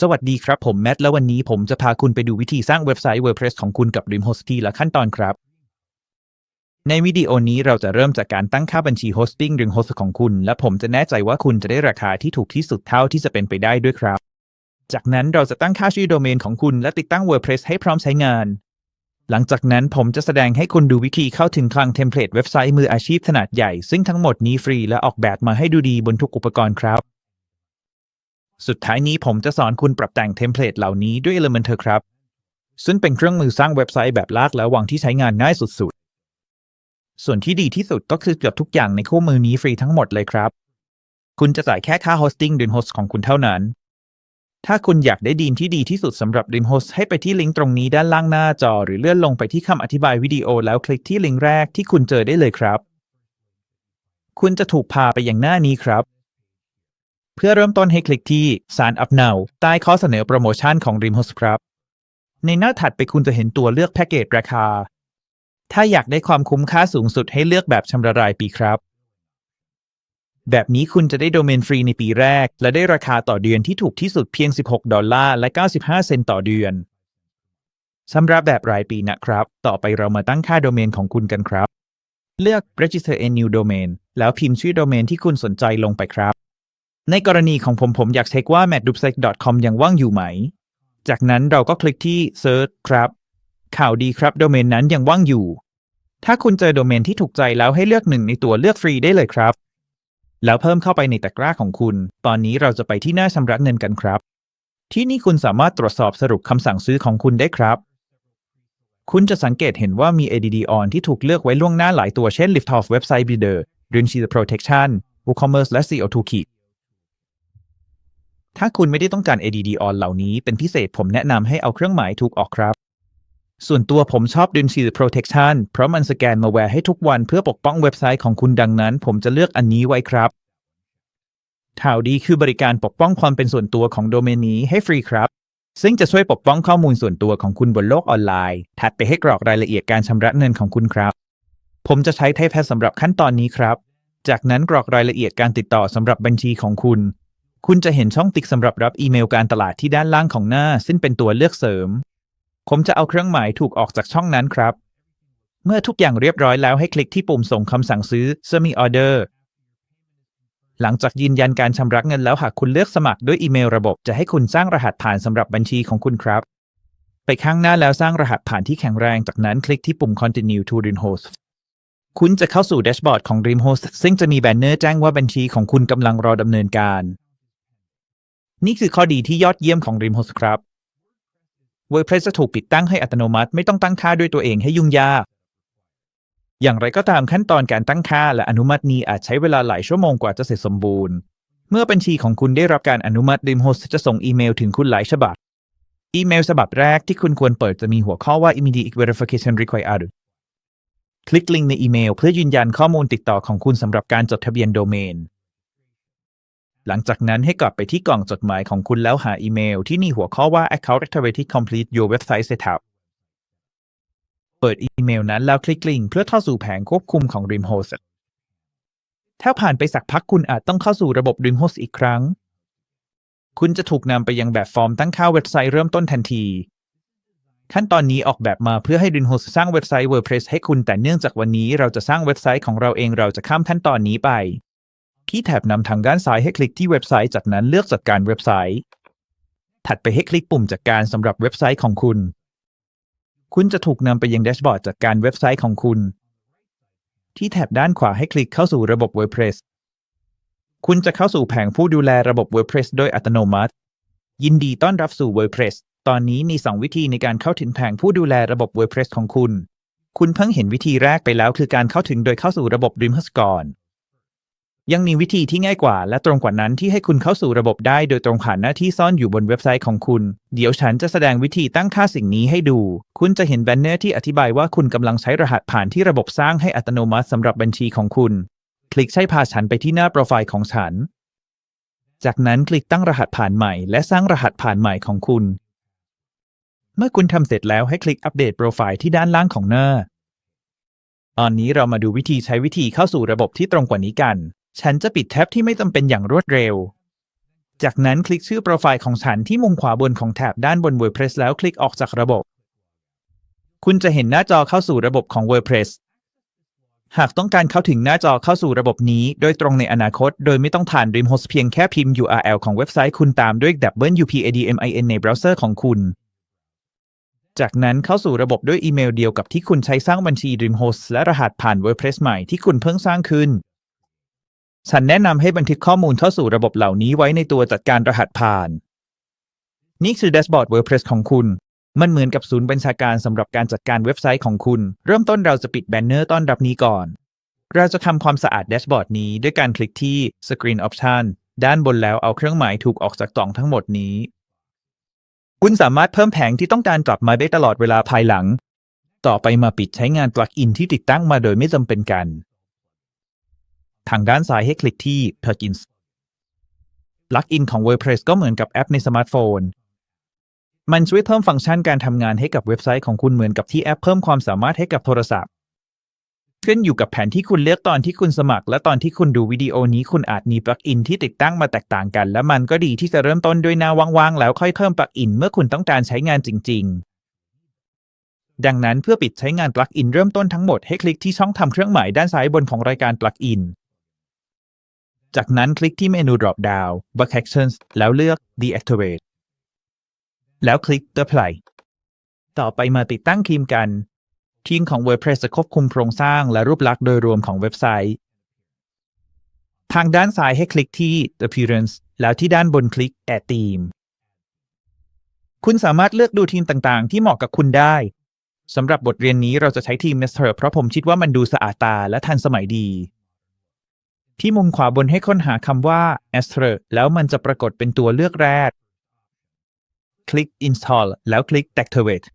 สวัสดีครับผมแมทและวันนี้ผมจะพาคุณไปดูวิธีสร้างเว็บไซต์ WordPress ของคุณกับ Dreamhost ทีละขั้นตอนครับ ในวิดีโอนี้เราจะเริ่มจากการตั้งค่าบัญชี Hosting Dreamhost ของคุณ และผมจะแน่ใจว่าคุณจะได้ราคาที่ถูกที่สุดเท่าที่จะเป็นไปได้ด้วยครับ จากนั้นเราจะตั้งค่าชื่อโดเมนของคุณและติดตั้ง WordPress ให้พร้อมใช้งาน หลังจากนั้นผมจะแสดงให้คุณดูวิธีเข้าถึงคลังเทมเพลตเว็บไซต์มืออาชีพขนาดใหญ่ ซึ่งทั้งหมดนี้ฟรีและออกแบบมาให้ดูดีบนทุกอุปกรณ์ครับ สุดท้ายนี้ผมจะสอนคุณปรับแต่งเทมเพลตเหล่านี้ด้วย Elementor ครับ ซึ่งเป็นเครื่องมือสร้างเว็บไซต์แบบลากและวางที่ใช้งานง่ายสุดๆ ส่วนที่ดีที่สุดก็คือเกือบทุกอย่างในคู่มือนี้ฟรีทั้งหมดเลยครับ คุณจะจ่ายแค่ค่า hosting เดือนโฮสของคุณเท่านั้น ถ้าคุณอยากได้ดีนที่ดีที่สุดสำหรับ Dreamhost ให้ไปที่ลิงก์ตรงนี้ด้านล่างหน้าจอ หรือเลื่อนลงไปที่คำอธิบายวิดีโอแล้วคลิกที่ลิงก์แรกที่คุณเจอได้เลยครับ คุณจะถูกพาไปยังหน้านี้ครับ เพื่อเริ่มต้นให้คลิกที่ Sign up now ใต้ข้อเสนอโปรโมชั่นของ Dreamhost ครับ ในหน้าถัดไปคุณจะเห็นตัวเลือกแพ็กเกจราคา ถ้าอยากได้ความคุ้มค่าสูงสุดให้เลือกแบบชำระรายปีครับ แบบนี้คุณจะได้โดเมนฟรีในปีแรก และได้ราคาต่อเดือนที่ถูกที่สุดเพียง 16 ดอลลาร์และ 95 เซนต์ต่อเดือนสำหรับแบบรายปีนะครับ ต่อไปเรามาตั้งค่าโดเมนของคุณกันครับ เลือก register a new domain แล้วพิมพ์ชื่อโดเมนที่คุณสนใจลงไปครับ ในกรณีของผมผมอยากเช็คว่า madduplex.com ยังว่างอยู่ไหม จากนั้นเราก็คลิกที่ search ครับ ข่าวดีครับ โดเมนนั้นยังว่างอยู่ ถ้าคุณเจอโดเมนที่ถูกใจแล้วให้เลือกหนึ่งในตัวเลือกฟรีได้เลยครับ แล้วเพิ่มเข้าไปในตะกร้าของคุณ ตอนนี้เราจะไปที่หน้าชำระเงินกันครับ ที่นี่คุณสามารถตรวจสอบสรุปคำสั่งซื้อของคุณได้ครับ คุณจะสังเกตเห็นว่ามี ADD on ที่ถูกเลือกไว้ล่วงหน้าหลายตัวเช่น Liftoff Website Builder r e n c h e Protection WooCommerce และ CO2 Key ถ้าคุณไม่ได้ต้องการ ADD on เหล่านี้เป็นพิเศษผมแนะนำให้เอาเครื่องหมายถูกออกครับ ส่วนตัวผมชอบ d u n s h ield Protection เพราะมันสแกนมาแวร์ให้ทุกวันเพื่อปกป้องเว็บไซต์ของคุณดังนั้น ผมจะเลือกอันนี้ไว้ครับข่าวดีคือบริการปกป้องความเป็นส่วนตัวของโดเมนนี้ให้ฟรีครับ ซึ่งจะช่วยปกป้องข้อมูลส่วนตัวของคุณบนโลกออนไลน์ถัดไปให้กรอกรายละเอียดการชำระเงินของคุณครับ ผมจะใช้ไทแพสสำหรับขั้นตอนนี้ครับ จากนั้นกรอกรายละเอียดการติดต่อสำหรับบัญชีของคุณ คุณจะเห็นช่องติ๊กสำหรับรับอีเมลการตลาดที่ด้านล่างของหน้า ซึ่งเป็นตัวเลือกเสริม ผมจะเอาเครื่องหมายถูกออกจากช่องนั้นครับ เมื่อทุกอย่างเรียบร้อยแล้วให้คลิกที่ปุ่มส่งคำสั่งซื้อ Semi Order หลังจากยืนยันการชำระเงินแล้วหากคุณเลือกสมัครด้วยอีเมลระบบจะให้คุณสร้างรหัสผ่านสำหรับบัญชีของคุณครับ ไปข้างหน้าแล้วสร้างรหัสผ่านที่แข็งแรง จากนั้นคลิกที่ปุ่ม Continue to Dreamhost คุณจะเข้าสู่แดชบอร์ดของ Dreamhost ซึ่งจะมีแบนเนอร์แจ้งว่าบัญชีของคุณกำลังรอดำเนินการ นี่คือข้อดีที่ยอดเยี่ยมของ Dreamhost ครับ WordPress จะถูกปิดตั้งให้อัตโนมัติไม่ต้องตั้งค่าด้วยตัวเองให้ยุ่งยาก อย่างไรก็ตามขั้นตอนการตั้งค่าและอนุมัตินี้อาจใช้เวลาหลายชั่วโมงกว่าจะเสร็จสมบูรณ์ เมื่อบัญชีของคุณได้รับการอนุมัติ Dreamhost จะส่งอีเมลถึงคุณหลายฉบับ อีเมลฉบับแรกที่คุณควรเปิดจะมีหัวข้อว่า immediate verification required คลิกลิงก์ในอีเมลเพื่อยืนยันข้อมูลติดต่อของคุณสำหรับการจดทะเบียนโดเมน หลังจากนั้นให้กลับไปที่กล่องจดหมายของคุณแล้วหาอีเมลที่มีหัวข้อว่า account activity complete your website setup เปิดอีเมลนั้นแล้วคลิกลิงก์เพื่อเข้าสู่แผงควบคุมของ Dreamhost ถ้าผ่านไปสักพักคุณอาจต้องเข้าสู่ระบบ Dreamhost อีกครั้ง คุณจะถูกนำไปยังแบบฟอร์มตั้งค่าเว็บไซต์เริ่มต้นทันที ขั้นตอนนี้ออกแบบมาเพื่อให้ Dreamhost สร้างเว็บไซต์ WordPress ให้คุณแต่เนื่องจากวันนี้เราจะสร้างเว็บไซต์ของเราเองเราจะข้ามขั้นตอนนี้ไป ที่แถบนำทางด้านซ้ายให้คลิกที่เว็บไซต์ จากนั้นเลือกจัดการเว็บไซต์ ถัดไปให้คลิกปุ่มจัดการสำหรับเว็บไซต์ของคุณ คุณจะถูกนำไปยังแดชบอร์ดจัดการเว็บไซต์ของคุณ ที่แถบด้านขวาให้คลิกเข้าสู่ระบบ WordPress คุณจะเข้าสู่แผงผู้ดูแลระบบ WordPress โดยอัตโนมัติ ยินดีต้อนรับสู่ WordPress ตอนนี้มี 2 วิธีในการเข้าถึงแผงผู้ดูแลระบบ WordPress ของคุณ คุณเพิ่งเห็นวิธีแรกไปแล้วคือการเข้าถึงโดยเข้าสู่ระบบ Dreamhost ก่อน ยังมีวิธีที่ง่ายกว่า และตรงกว่านั้นที่ให้คุณเข้าสู่ระบบได้ โดยตรงผ่านหน้าที่ซ่อนอยู่บนเว็บไซต์ของคุณ เดี๋ยวฉันจะแสดงวิธีตั้งค่าสิ่งนี้ให้ดู คุณจะเห็นแบนเนอร์ที่อธิบายว่าคุณกำลังใช้รหัสผ่านที่ระบบสร้างให้อัตโนมัติสำหรับบัญชีของคุณ คลิกใช้พาฉันไปที่หน้าโปรไฟล์ของฉัน จากนั้นคลิกตั้งรหัสผ่านใหม่ และสร้างรหัสผ่านใหม่ของคุณ เมื่อคุณทำเสร็จแล้วให้คลิกอัปเดตโปรไฟล์ที่ด้านล่างของหน้าตอนนี้เรามาดูวิธีใช้วิธีเข้าสู่ระบบที่ตรงกว่านี้กัน ฉันจะปิดแท็บที่ไม่จำเป็นอย่างรวดเร็ว จากนั้นคลิกชื่อโปรไฟล์ของฉันที่มุมขวาบนของแถบด้านบน WordPress แล้วคลิกออกจากระบบ คุณจะเห็นหน้าจอเข้าสู่ระบบของ WordPress หากต้องการเข้าถึงหน้าจอเข้าสู่ระบบนี้ โดยตรงในอนาคต โดยไม่ต้องผ่าน Dreamhost เพียงแค่พิมพ์ URL ของเว็บไซต์คุณตามด้วย www.upadmin ในเบราว์เซอร์ของคุณ จากนั้นเข้าสู่ระบบด้วยอีเมลเดียวกับที่คุณใช้สร้างบัญชี Dreamhost และรหัสผ่าน WordPress ใหม่ที่คุณเพิ่งสร้างขึ้น ฉันแนะนำให้บันทึกข้อมูลเข้าสู่ระบบเหล่านี้ไว้ในตัวจัดการรหัสผ่าน นี่คือแดชบอร์ด WordPress ของคุณ มันเหมือนกับศูนย์บัญชาการสำหรับการจัดการเว็บไซต์ของคุณ เริ่มต้นเราจะปิดแบนเนอร์ต้อนรับนี้ก่อน เราจะทำความสะอาดแดชบอร์ดนี้ด้วยการคลิกที่ Screen Option ด้านบนแล้วเอาเครื่องหมายถูกออกจากกล่องทั้งหมดนี้ คุณสามารถเพิ่มแผงที่ต้องการกลับมาได้ตลอดเวลาภายหลัง ต่อไปมาปิดใช้งานปลั๊กอินที่ติดตั้งมาโดยไม่จำเป็นกัน ทางด้านซ้ายให้คลิกที่ Plugins ลักอินของ WordPress ก็เหมือนกับแอปในสมาร์ทโฟน มันช่วยเพิ่มฟังก์ชันการทำงานให้กับเว็บไซต์ของคุณเหมือนกับที่แอปเพิ่มความสามารถให้กับโทรศัพท์ ขึ้นอยู่กับแผนที่คุณเลือกตอนที่คุณสมัคร และตอนที่คุณดูวิดีโอนี้คุณอาจมีปลั๊กอินที่ติดตั้งมาแตกต่างกัน และมันก็ดีที่จะเริ่มต้นด้วยหน้าว่างๆ แล้วค่อยเพิ่มปลั๊กอินเมื่อคุณต้องการใช้งานจริง ๆ ดังนั้นเพื่อปิดใช้งานปลั๊กอินเริ่มต้นทั้งหมดให้คลิกที่ช่องทำเครื่องหมายด้านซ้ายบนของรายการปลั๊กอิน จากนั้นคลิกที่เมนู drop down Back Actions แล้วเลือก Deactivate แล้วคลิก Apply ต่อไปมาติดตั้งทีมกัน ทีมของ WordPress จะควบคุมโครงสร้างและรูปลักษณ์โดยรวมของเว็บไซต์ ทางด้านซ้ายให้คลิกที่ Appearance แล้วที่ด้านบนคลิก Add Theme คุณสามารถเลือกดูทีมต่างๆ ที่เหมาะกับคุณได้สำหรับบทเรียนนี้เราจะใช้ทีม Master เพราะผมคิดว่ามันดูสะอาดตาและทันสมัยดี ที่มุมขวาบนให้ค้นหาคำว่า Astra แล้วมันจะปรากฏเป็นตัวเลือกแรก คลิก Install แล้วคลิก Deactivate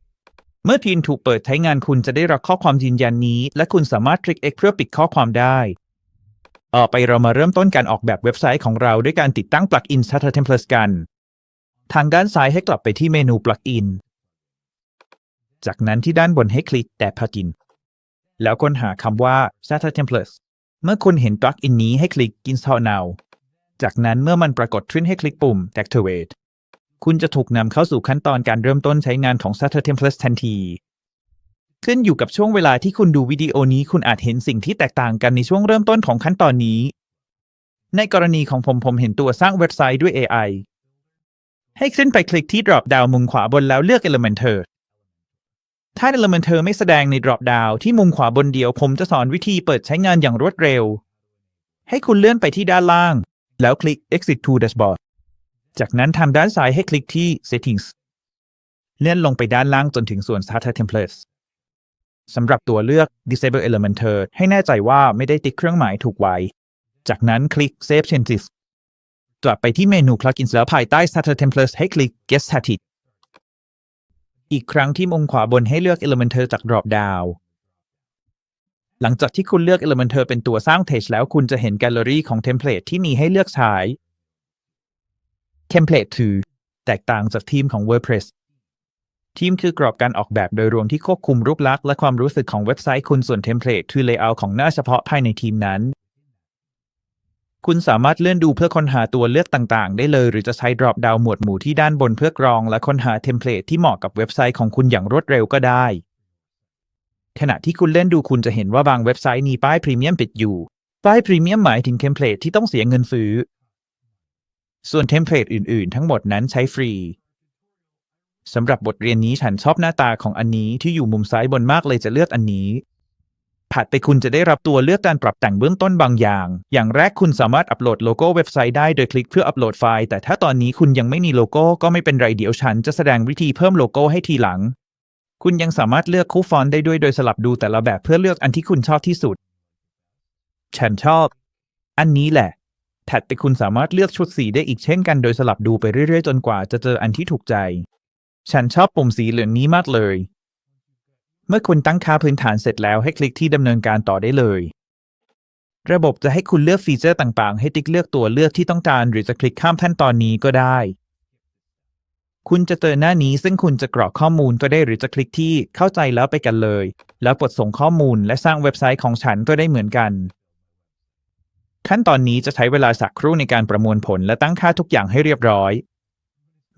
เมื่อทีมถูกเปิดใช้งานคุณจะได้รับข้อความยืนยันนี้ และคุณสามารถคลิก X เพื่อปิดข้อความได้ต่อไปเรามาเริ่มต้นการออกแบบเว็บไซต์ของเราด้วยการติดตั้งปลั๊กอิน Starter Templates กัน ทางด้านซ้ายให้กลับไปที่เมนูปลั๊กอิน จากนั้นที่ด้านบนให้คลิกแต่ Plugin แล้วค้นหาคำว่า Starter Templates เมื่อคุณเห็นปลั๊กอินนี้ให้คลิก Install Now จากนั้นเมื่อมันปรากฏขึ้นให้คลิกปุ่ม Activate คุณจะถูกนำเข้าสู่ขั้นตอนการเริ่มต้นใช้งานของ Starter Templates ทันที ขึ้นอยู่กับช่วงเวลาที่คุณดูวิดีโอนี้คุณอาจเห็นสิ่งที่แตกต่างกันในช่วงเริ่มต้นของขั้นตอนนี้ ในกรณีของผมผมเห็นตัวสร้างเว็บไซต์ด้วย AI ให้ขึ้นไปคลิกที่ drop down มุมขวาบนแล้วเลือก Elementor ถ้า Elementor ไม่แสดงใน drop down ที่มุมขวาบนเดียวผมจะสอนวิธีเปิดใช้งานอย่างรวดเร็ว ให้คุณเลื่อนไปที่ด้านล่าง แล้วคลิก Exit to Dashboard จากนั้นทางด้านซ้ายให้คลิกที่ Settings เลื่อนลงไปด้านล่างจนถึงส่วน Starter Templates สำหรับตัวเลือก Disable Elementor ให้แน่ใจว่าไม่ได้ติดเครื่องหมายถูกไว้ จากนั้นคลิก Save Changes กลับไปที่เมนู Plugins แล้วภายใต้ Starter Templates ให้คลิก Get Started อีกครั้งที่มุมขวาบนให้เลือก Elementor จาก Drop Down หลังจากที่คุณเลือก Elementor เป็นตัวสร้าง Page แล้วคุณจะเห็นแกลเลอรี่ของเทมเพลตที่มีให้เลือกใช้ Template 2แตกต่างจากทีมของ WordPress ทีมคือกรอบการออกแบบโดยรวมที่ควบคุมรูปลักษณ์และความรู้สึกของเว็บไซต์คุณส่วน Template คือ Layout ของหน้าเฉพาะภายในทีมนั้น คุณสามารถเลื่อนดูเพื่อค้นหาตัวเลือกต่างๆ ได้เลย หรือจะใช้ Drop Down หมวดหมู่ที่ด้านบนเพื่อกรอง และค้นหาเทมเพลตที่เหมาะกับเว็บไซต์ของคุณอย่างรวดเร็วก็ได้ ขณะที่คุณเล่นดูคุณจะเห็นว่าบางเว็บไซต์มีป้ายพรีเมียมปิดอยู่ ป้ายพรีเมียมหมายถึงเทมเพลตที่ต้องเสียเงินซื้อ ส่วนเทมเพลตอื่นๆ ทั้งหมดนั้นใช้ฟรีสำหรับบทเรียนนี้ฉันชอบหน้าตาของอันนี้ที่อยู่มุมซ้ายบนมากเลยจะเลือกอันนี้ ถัดไปคุณจะได้รับตัวเลือกการปรับแต่งเบื้องต้นบางอย่าง อย่างแรกคุณสามารถอัปโหลดโลโก้เว็บไซต์ได้โดยคลิกเพื่ออัปโหลดไฟล์ แต่ถ้าตอนนี้คุณยังไม่มีโลโก้ก็ไม่เป็นไรเดี๋ยวฉันจะแสดงวิธีเพิ่มโลโก้ให้ทีหลัง คุณยังสามารถเลือกคู่ฟอนต์ได้ด้วยโดยสลับดูแต่ละแบบเพื่อเลือกอันที่คุณชอบที่สุด ฉันชอบ อันนี้แหละ ถัดไปคุณสามารถเลือกชุดสีได้อีกเช่นกันโดยสลับดูไปเรื่อยๆ จนกว่าจะเจออันที่ถูกใจ ฉันชอบปุ่มสีเหลืองนี้มากเลย เมื่อคุณตั้งค่าพื้นฐานเสร็จแล้วให้คลิกที่ดำเนินการต่อได้เลย ระบบจะให้คุณเลือกฟีเจอร์ต่างๆ ให้ติ๊กเลือกตัวเลือกที่ต้องการ หรือจะคลิกข้ามขั้นตอนนี้ก็ได้ คุณจะเจอหน้านี้ซึ่งคุณจะกรอกข้อมูลก็ได้หรือจะคลิกที่เข้าใจแล้วไปกันเลย แล้วกดส่งข้อมูลและสร้างเว็บไซต์ของฉันก็ได้เหมือนกัน ขั้นตอนนี้จะใช้เวลาสักครู่ในการประมวลผลและตั้งค่าทุกอย่างให้เรียบร้อย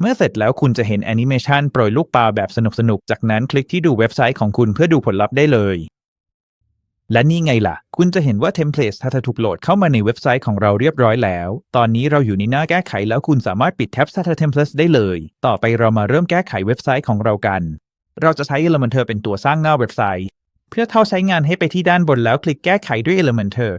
เมื่อเสร็จแล้วคุณจะเห็นแอนิเมชันโปรยลูกปลาแบบสนุกๆ จากนั้นคลิกที่ดูเว็บไซต์ของคุณเพื่อดูผลลัพธ์ได้เลย และนี่ไงล่ะ คุณจะเห็นว่าเทมเพลตถ้าถูกโหลดเข้ามาในเว็บไซต์ของเราเรียบร้อยแล้ว ตอนนี้เราอยู่ในหน้าแก้ไขแล้วคุณสามารถปิดแท็บ Stata Templates ได้เลย ต่อไปเรามาเริ่มแก้ไขเว็บไซต์ของเรากัน เราจะใช้ Elementor เป็นตัวสร้างหน้าเว็บไซต์ เพื่อเข้าใช้งานให้ไปที่ด้านบนแล้วคลิกแก้ไขด้วย Elementor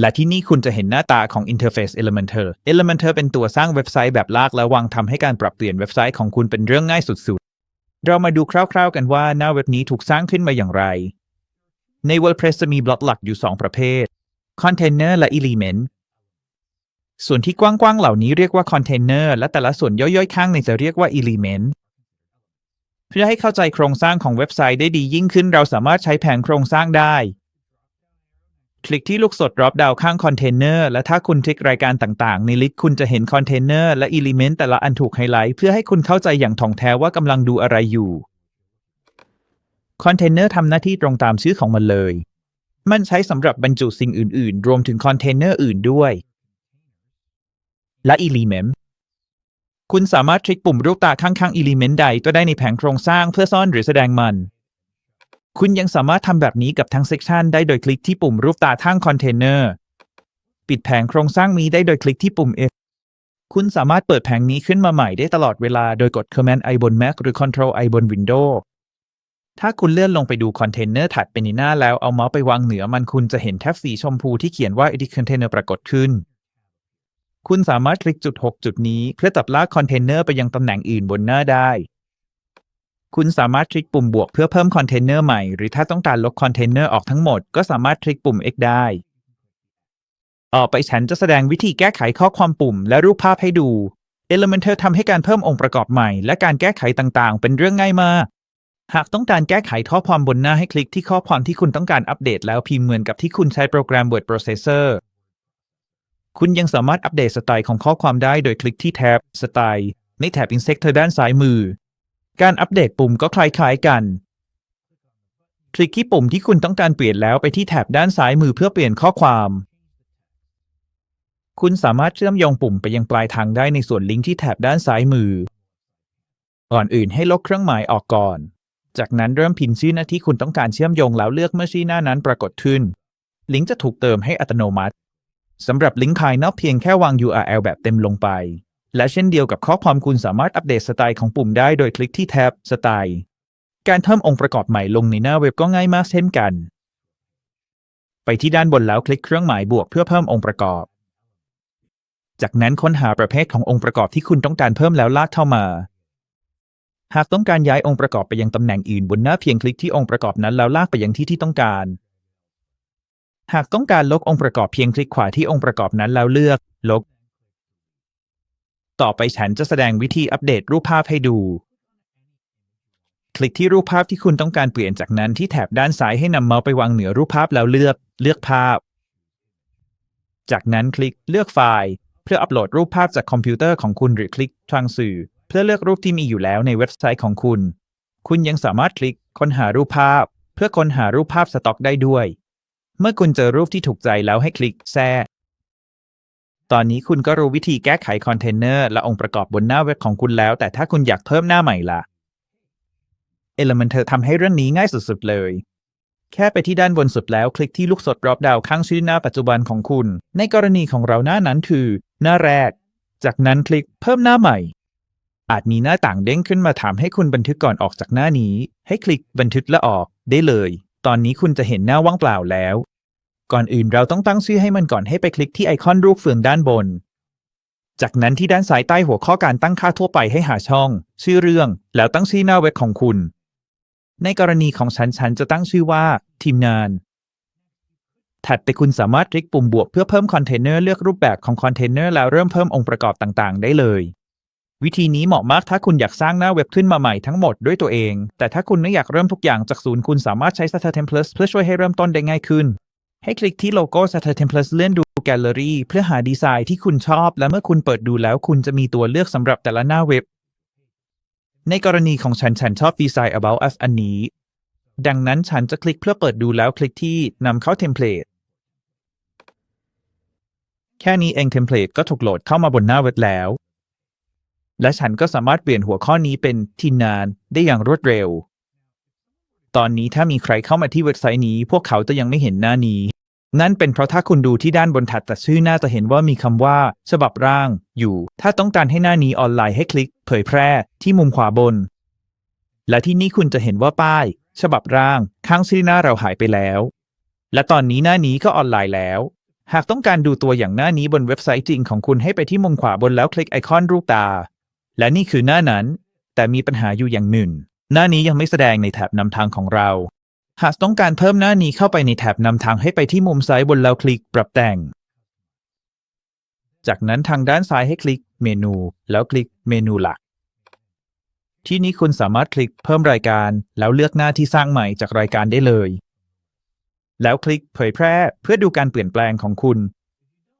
และที่นี่คุณจะเห็นหน้าตาของ Interface Elementor Elementor เป็นตัวสร้างเว็บไซต์แบบลากและวางทำให้การปรับเปลี่ยนเว็บไซต์ของคุณเป็นเรื่องง่ายสุดๆ เรามาดูคร่าวๆกันว่าหน้าเว็บนี้ถูกสร้างขึ้นมาอย่างไร ใน WordPress จะมีบล็อกหลักอยู่ 2 ประเภท Container และ Element ส่วนที่กว้างๆ เหล่านี้เรียกว่า Container และแต่ละส่วนย่อยๆ ข้างในจะเรียกว่า Element เพื่อให้เข้าใจโครงสร้างของเว็บไซต์ได้ดียิ่งขึ้น เราสามารถใช้แผนโครงสร้างได้ คลิกที่ลูกศร drop down ข้าง Container และถ้าคุณคลิกรายการต่างๆ ในลิสต์คุณจะเห็น Container และ Element แต่ละอันถูกไฮไลท์เพื่อให้คุณเข้าใจอย่างถ่องแท้ว่ากำลังดูอะไรอยู่คอนเทนเนอร์ทำหน้าที่ตรงตามชื่อของมันเลย มันใช้สำหรับบรรจุสิ่งอื่น ๆ รวมถึงคอนเทนเนอร์อื่นด้วย และ Element คุณสามารถคลิกปุ่มรูปตาข้างๆ Element ใดก็ได้ในแผงโครงสร้างเพื่อซ่อนหรือแสดงมัน คุณยังสามารถทำแบบนี้กับทั้งเซกชันได้โดยคลิกที่ปุ่มรูปตาข้งคอนเทนเนอร์ ปิดแผงโครงสร้างนี้ได้โดยคลิกที่ปุ่ม F คุณสามารถเปิดแผงนี้ขึ้นมาใหม่ได้ตลอดเวลาโดยกด Command I บน Mac หรือ Control I บน Windows ถ้าคุณเลื่อนลงไปดูคอนเทนเนอร์ถัดไปในหน้าแล้วเอาเมาส์ไปวางเหนือมันคุณจะเห็นแท็บสีชมพูที่เขียนว่า Edit Container ปรากฏขึ้น คุณสามารถคลิกจุด 6 จุดนี้ เพื่อตัดลากคอนเทนเนอร์ไปยังตำแหน่งอื่นบนหน้าได้ คุณสามารถคลิกปุ่มบวกเพื่อเพิ่มคอนเทนเนอร์ใหม่ หรือถ้าต้องการลบคอนเทนเนอร์ออกทั้งหมด ก็สามารถคลิกปุ่ม X ได้ ต่อไปฉันจะแสดงวิธีแก้ไขข้อความปุ่มและรูปภาพให้ดู Elementor ทำให้การเพิ่มองค์ประกอบใหม่ และการแก้ไขต่างๆ เป็นเรื่องง่ายมาก หากต้องการแก้ไขข้อความบนหน้าให้คลิกที่ข้อความที่คุณต้องการอัปเดต แล้วพิมพ์เหมือนกับที่คุณใช้โปรแกรม Word Processor คุณยังสามารถอัปเดตสไตล์ของข้อความได้โดยคลิกที่แท็บสไตล์ในแท็บ Inspector ด้านซ้ายมือ การอัปเดตปุ่มก็คล้าย ๆ กัน คลิกที่ปุ่มที่คุณต้องการเปลี่ยนแล้วไปที่แท็บด้านซ้ายมือเพื่อเปลี่ยนข้อความ คุณสามารถเชื่อมโยงปุ่มไปยังปลายทางได้ในส่วนลิงก์ที่แท็บด้านซ้ายมือ ก่อนอื่นให้ลบเครื่องหมายออกก่อน จากนั้นเริ่มพิมพ์ชื่อหน้าที่คุณต้องการเชื่อมโยงแล้วเลือกเมื่อชื่อหน้านั้นปรากฏขึ้น ลิงก์จะถูกเติมให้อัตโนมัติสำหรับลิงก์ภายนอกเพียงแค่วาง URL แบบเต็มลงไป และเช่นเดียวกับข้อความคุณสามารถอัปเดตสไตล์ของปุ่มได้โดยคลิกที่แท็บสไตล์การเพิ่มองค์ประกอบใหม่ลงในหน้าเว็บก็ง่ายมากเช่นกัน ไปที่ด้านบนแล้วคลิกเครื่องหมายบวกเพื่อเพิ่มองค์ประกอบ จากนั้นค้นหาประเภทขององค์ประกอบที่คุณต้องการเพิ่มแล้วลากเข้ามา หากต้องการย้ายองค์ประกอบไปยังตำแหน่งอื่นบนหน้าเพียงคลิกที่องค์ประกอบนั้นแล้วลากไปยังที่ที่ต้องการ หากต้องการลบองค์ประกอบเพียงคลิกขวาที่องค์ประกอบนั้นแล้วเลือก ลบ ต่อไปฉันจะแสดงวิธีอัปเดตรูปภาพให้ดู คลิกที่รูปภาพที่คุณต้องการเปลี่ยนจากนั้นที่แถบด้านซ้ายให้นำเมาส์ไปวางเหนือรูปภาพแล้วเลือกเลือกภาพ จากนั้นคลิกเลือกไฟล์ เพื่ออัปโหลดรูปภาพจากคอมพิวเตอร์ของคุณหรือคลิกทางสื่อ เพื่อเลือกรูปที่มีอยู่แล้วในเว็บไซต์ของคุณ คุณยังสามารถคลิกค้นหารูปภาพ เพื่อค้นหารูปภาพสต็อกได้ด้วย เมื่อคุณเจอรูปที่ถูกใจแล้วให้คลิกแทรก ตอนนี้คุณก็รู้วิธีแก้ไขคอนเทนเนอร์และองค์ประกอบบนหน้าเว็บของคุณแล้ว แต่ถ้าคุณอยากเพิ่มหน้าใหม่ล่ะ Elementor ทำให้เรื่องนี้ง่ายสุดๆเลย แค่ไปที่ด้านบนสุดแล้วคลิกที่ลูกศร drop down ข้างชื่อหน้าปัจจุบันของคุณ ในกรณีของเราหน้านั้นคือ หน้าแรก จากนั้นคลิกเพิ่มหน้าใหม่ อาจมีหน้าต่างเด้งขึ้นมาถามให้คุณบันทึกก่อนออกจากหน้านี้ ให้คลิกบันทึกและออกได้เลย ตอนนี้คุณจะเห็นหน้าว่างเปล่าแล้ว ก่อนอื่นเราต้องตั้งชื่อให้มันก่อนให้ไปคลิกที่ไอคอนรูปเฟืองด้านบน จากนั้นที่ด้านซ้ายใต้หัวข้อการตั้งค่าทั่วไปให้หาช่อง ชื่อเรื่อง แล้วตั้งชื่อหน้าเว็บของคุณ ในกรณีของฉันฉันจะตั้งชื่อว่า ทีมงาน ถัดไปคุณสามารถคลิกปุ่มบวกเพื่อเพิ่มคอนเทนเนอร์เลือกรูปแบบของคอนเทนเนอร์แล้วเริ่มเพิ่มองค์ประกอบต่างๆ ได้เลยวิธีนี้เหมาะมากถ้าคุณอยากสร้างหน้าเว็บขึ้นมาใหม่ทั้งหมดด้วยตัวเอง แต่ถ้าคุณไม่อยากเริ่มทุกอย่างจากศูนย์คุณสามารถใช้ Stata Templates เพื่อช่วยให้เริ่มต้นได้ง่ายขึ้น ให้คลิกที่โลโก้ Stata Templates เลื่อนดูแกลเลอรี่เพื่อหาดีไซน์ที่คุณชอบ และเมื่อคุณเปิดดูแล้วคุณจะมีตัวเลือกสำหรับแต่ละหน้าเว็บ ในกรณีของฉันฉันชอบดีไซน์ About Us อันนี้ ดังนั้นฉันจะคลิกเพื่อเปิดดูแล้วคลิกที่นำเข้าเทมเพลตแค่นี้เองเทมเพลตก็ถูกโหลดเข้ามาบนหน้าเว็บแล้ว และฉันก็สามารถเปลี่ยนหัวข้อนี้เป็นทีนานได้อย่างรวดเร็ว ตอนนี้ถ้ามีใครเข้ามาที่เว็บไซต์นี้ พวกเขาจะยังไม่เห็นหน้านี้ นั่นเป็นเพราะถ้าคุณดูที่ด้านบนถัดแต่ชื่อหน้าจะเห็นว่ามีคำว่า ฉบับร่างอยู่ ถ้าต้องการให้หน้านี้ออนไลน์ให้คลิก เผยแพร่ที่มุมขวาบน และที่นี่คุณจะเห็นว่าป้าย ฉบับร่างข้างชื่อหน้าเราหายไปแล้ว และตอนนี้หน้านี้ก็ออนไลน์แล้ว หากต้องการดูตัวอย่างหน้านี้บนเว็บไซต์จริงของคุณให้ไปที่มุมขวาบนแล้วคลิกไอคอนรูปตา และนี่คือหน้านั้น แต่มีปัญหาอยู่อย่างหนึ่ง หน้านี้ยังไม่แสดงในแถบนำทางของเรา หากต้องการเพิ่มหน้านี้เข้าไปในแถบนำทางให้ไปที่มุมซ้ายบนแล้วคลิกปรับแต่ง จากนั้นทางด้านซ้ายให้คลิกเมนู แล้วคลิกเมนูหลัก ที่นี้คุณสามารถคลิกเพิ่มรายการ แล้วเลือกหน้าที่สร้างใหม่จากรายการได้เลย แล้วคลิกเผยแพร่เพื่อดูการเปลี่ยนแปลงของคุณ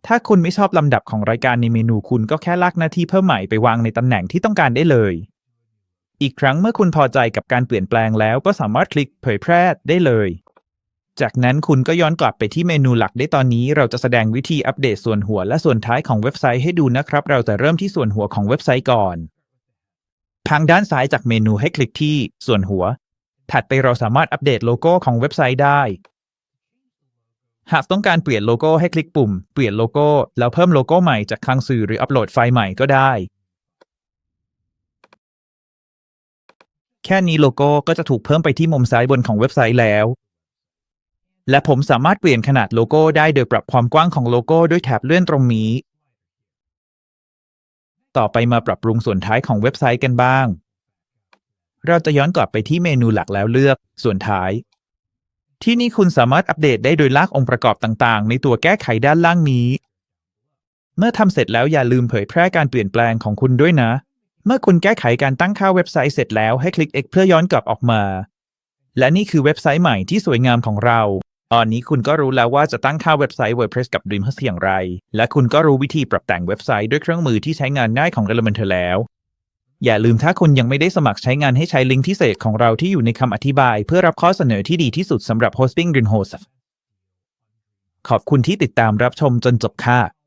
ถ้าคุณไม่ชอบลำดับของรายการในเมนูคุณก็แค่ลากหน้าที่เพิ่มใหม่ไปวางในตำแหน่งที่ต้องการได้เลย อีกครั้งเมื่อคุณพอใจกับการเปลี่ยนแปลงแล้วก็สามารถคลิกเผยแพร่ได้เลย จากนั้นคุณก็ย้อนกลับไปที่เมนูหลักได้ตอนนี้ เราจะแสดงวิธีอัปเดตส่วนหัวและส่วนท้ายของเว็บไซต์ให้ดูนะครับ เราจะเริ่มที่ส่วนหัวของเว็บไซต์ก่อน ทางด้านซ้ายจากเมนูให้คลิกที่ส่วนหัว ถัดไปเราสามารถอัปเดตโลโก้ของเว็บไซต์ได้ หากต้องการเปลี่ยนโลโก้ให้คลิกปุ่ม เปลี่ยนโลโก้ แล้วเพิ่มโลโก้ใหม่จากคลังสื่อหรืออัปโหลดไฟล์ใหม่ก็ได้ ค่นี้โลโก้ก็จะถูกเพิ่มไปที่มุมซ้ายบนของเว็บไซต์แล้ว และผมสามารถเปลี่ยนขนาดโลโก้ได้โดยปรับความกว้างของโลโก้ด้วยแถบเลื่อนตรงนี้ ต่อไปมาปรับปรุงส่วนท้ายของเว็บไซต์กันบ้าง เราจะย้อนกลับไปที่เมนูหลักแล้วเลือกส่วนท้าย ที่นี่คุณสามารถอัปเดตได้โดยลากองค์ประกอบต่างๆ ในตัวแก้ไขด้านล่างนี้ เมื่อทำเสร็จแล้วอย่าลืมเผยแพร่การเปลี่ยนแปลงของคุณด้วยนะ เมื่อคุณแก้ไขการตั้งค่าเว็บไซต์เสร็จแล้วให้คลิก X เพื่อย้อนกลับออกมา และนี่คือเว็บไซต์ใหม่ที่สวยงามของเรา ตอนนี้คุณก็รู้แล้วว่าจะตั้งค่าเว็บไซต์ WordPress กับ Dreamhost อย่างไร และคุณก็รู้วิธีปรับแต่งเว็บไซต์ด้วยเครื่องมือที่ใช้งานง่ายของ Elementor แล้ว อย่าลืมถ้าคุณยังไม่ได้สมัครใช้งานให้ใช้ลิงก์พิเศษของเราที่อยู่ในคำอธิบาย เพื่อรับข้อเสนอที่ดีที่สุดสำหรับ Hosting Dreamhost ขอบคุณที่ติดตามรับชมจนจบค่ะ